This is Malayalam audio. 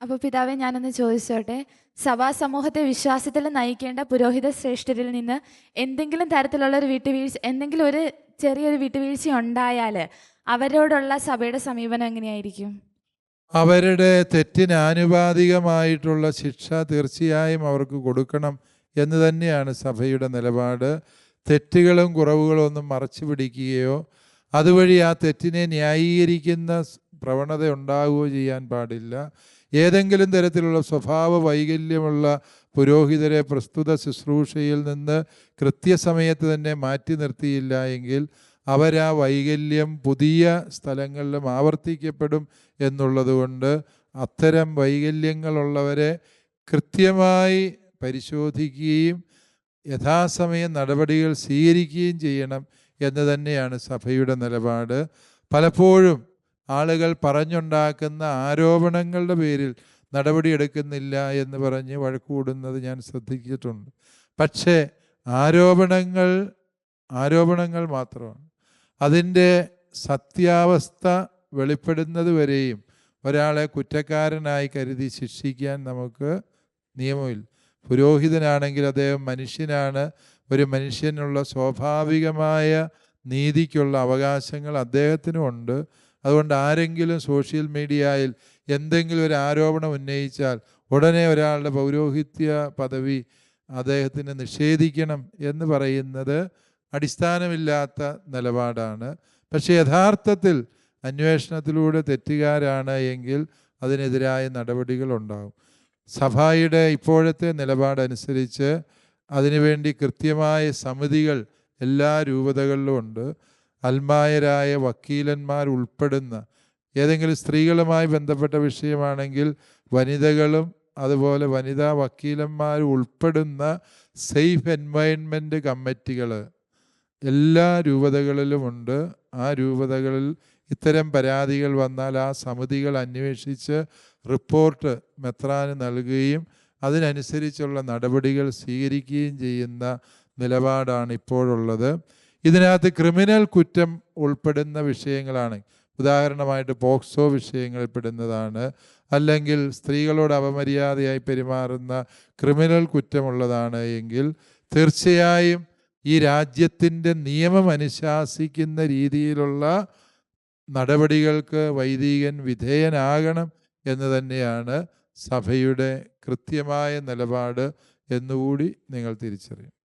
അപ്പോൾ പിതാവെ ഞാനൊന്ന് ചോദിച്ചോട്ടെ? സഭാ സമൂഹത്തെ വിശ്വാസത്തിൽ നയിക്കേണ്ട പുരോഹിത ശ്രേഷ്ഠരിൽ നിന്ന് എന്തെങ്കിലും തരത്തിലുള്ള ഒരു വിട്ടുവീഴ്ച എന്തെങ്കിലും ഒരു ചെറിയൊരു വിട്ടുവീഴ്ച ഉണ്ടായാൽ അവരോടുള്ള സഭയുടെ സമീപനം എങ്ങനെയായിരിക്കും? അവരുടെ തെറ്റിന് ആനുപാതികമായിട്ടുള്ള ശിക്ഷ തീർച്ചയായും അവർക്ക് കൊടുക്കണം എന്ന് തന്നെയാണ് സഭയുടെ നിലപാട്. തെറ്റുകളും കുറവുകളും ഒന്നും മറച്ചു പിടിക്കുകയോ അതുവഴി ആ തെറ്റിനെ ന്യായീകരിക്കുന്ന പ്രവണത ഉണ്ടാവുകയോ ചെയ്യാൻ പാടില്ല. ഏതെങ്കിലും തരത്തിലുള്ള സ്വഭാവ വൈകല്യമുള്ള പുരോഹിതരെ പ്രസ്തുത ശുശ്രൂഷയിൽ നിന്ന് കൃത്യസമയത്ത് തന്നെ മാറ്റി നിർത്തിയില്ല എങ്കിൽ അവരാ വൈകല്യം പുതിയ സ്ഥലങ്ങളിലും ആവർത്തിക്കപ്പെടും എന്നുള്ളതുകൊണ്ട് അത്തരം വൈകല്യങ്ങളുള്ളവരെ കൃത്യമായി പരിശോധിക്കുകയും യഥാസമയം നടപടികൾ സ്വീകരിക്കുകയും ചെയ്യണം എന്ന് തന്നെയാണ് സഭയുടെ നിലപാട്. പലപ്പോഴും ആളുകൾ പറഞ്ഞുണ്ടാക്കുന്ന ആരോപണങ്ങളുടെ പേരിൽ നടപടിയെടുക്കുന്നില്ല എന്ന് പറഞ്ഞ് വഴക്കുകൂടുന്നത് ഞാൻ ശ്രദ്ധിച്ചിട്ടുണ്ട്. പക്ഷേ ആരോപണങ്ങൾ ആരോപണങ്ങൾ മാത്രമാണ്. അതിന്റെ സത്യാവസ്ഥ വെളിപ്പെടുന്നത് വരെയും ഒരാളെ കുറ്റക്കാരനായി കരുതി ശിക്ഷിക്കാൻ നമുക്ക് നിയമമില്ല. പുരോഹിതനാണെങ്കിൽ അദ്ദേഹം മനുഷ്യനാണ്. ഒരു മനുഷ്യനുള്ള സ്വാഭാവികമായ നീതിക്കുള്ള അവകാശങ്ങൾ അദ്ദേഹത്തിനും ഉണ്ട് അതുകൊണ്ട് ആരെങ്കിലും സോഷ്യൽ മീഡിയയിൽ എന്തെങ്കിലും ഒരു ആരോപണം ഉന്നയിച്ചാൽ ഉടനെ ഒരാളുടെ പൗരോഹിത്യ പദവി അദ്ദേഹത്തിന് നിഷേധിക്കണം എന്ന് പറയുന്നത് അടിസ്ഥാനമില്ലാത്ത നിലപാടാണ്. പക്ഷേ യഥാർത്ഥത്തിൽ അന്വേഷണത്തിലൂടെ തെറ്റുകാരാണ് എങ്കിൽ അതിനെതിരായ നടപടികൾ ഉണ്ടാകും സഭയുടെ ഇപ്പോഴത്തെ നിലപാടനുസരിച്ച് അതിനുവേണ്ടി കൃത്യമായ സമിതികൾ എല്ലാ രൂപതകളിലും ഉണ്ട്. അൽമായരായ വക്കീലന്മാർ ഉൾപ്പെടുന്ന ഏതെങ്കിലും സ്ത്രീകളുമായി ബന്ധപ്പെട്ട വിഷയമാണെങ്കിൽ വനിതകളും അതുപോലെ വനിതാ വക്കീലന്മാർ ഉൾപ്പെടുന്ന സേഫ് എൻവയൺമെന്റ് കമ്മിറ്റികൾ എല്ലാ രൂപതകളിലുമുണ്ട് ആ രൂപതകളിൽ ഇത്തരം പരാതികൾ വന്നാൽ ആ സമിതികൾ അന്വേഷിച്ച് റിപ്പോർട്ട് മെത്രാന് നൽകുകയും അതിനനുസരിച്ചുള്ള നടപടികൾ സ്വീകരിക്കുകയും ചെയ്യുന്ന നിലപാടാണ് ഇപ്പോഴുള്ളത്. ഇതിനകത്ത് ക്രിമിനൽ കുറ്റം ഉൾപ്പെടുന്ന വിഷയങ്ങളാണ്. ഉദാഹരണമായിട്ട് പോക്സോ വിഷയങ്ങൾപ്പെടുന്നതാണ് അല്ലെങ്കിൽ സ്ത്രീകളോട് അപമര്യാദയായി പെരുമാറുന്ന ക്രിമിനൽ കുറ്റമുള്ളതാണ് എങ്കിൽ തീർച്ചയായും ഈ രാജ്യത്തിന്റെ നിയമം അനുശാസിക്കുന്ന രീതിയിലുള്ള നടപടികൾക്ക് വൈദികൻ വിധേയനാകണം എന്ന് തന്നെയാണ് സഭയുടെ കൃത്യമായ നിലപാട് എന്നുകൂടി നിങ്ങൾ തിരിച്ചറിയും.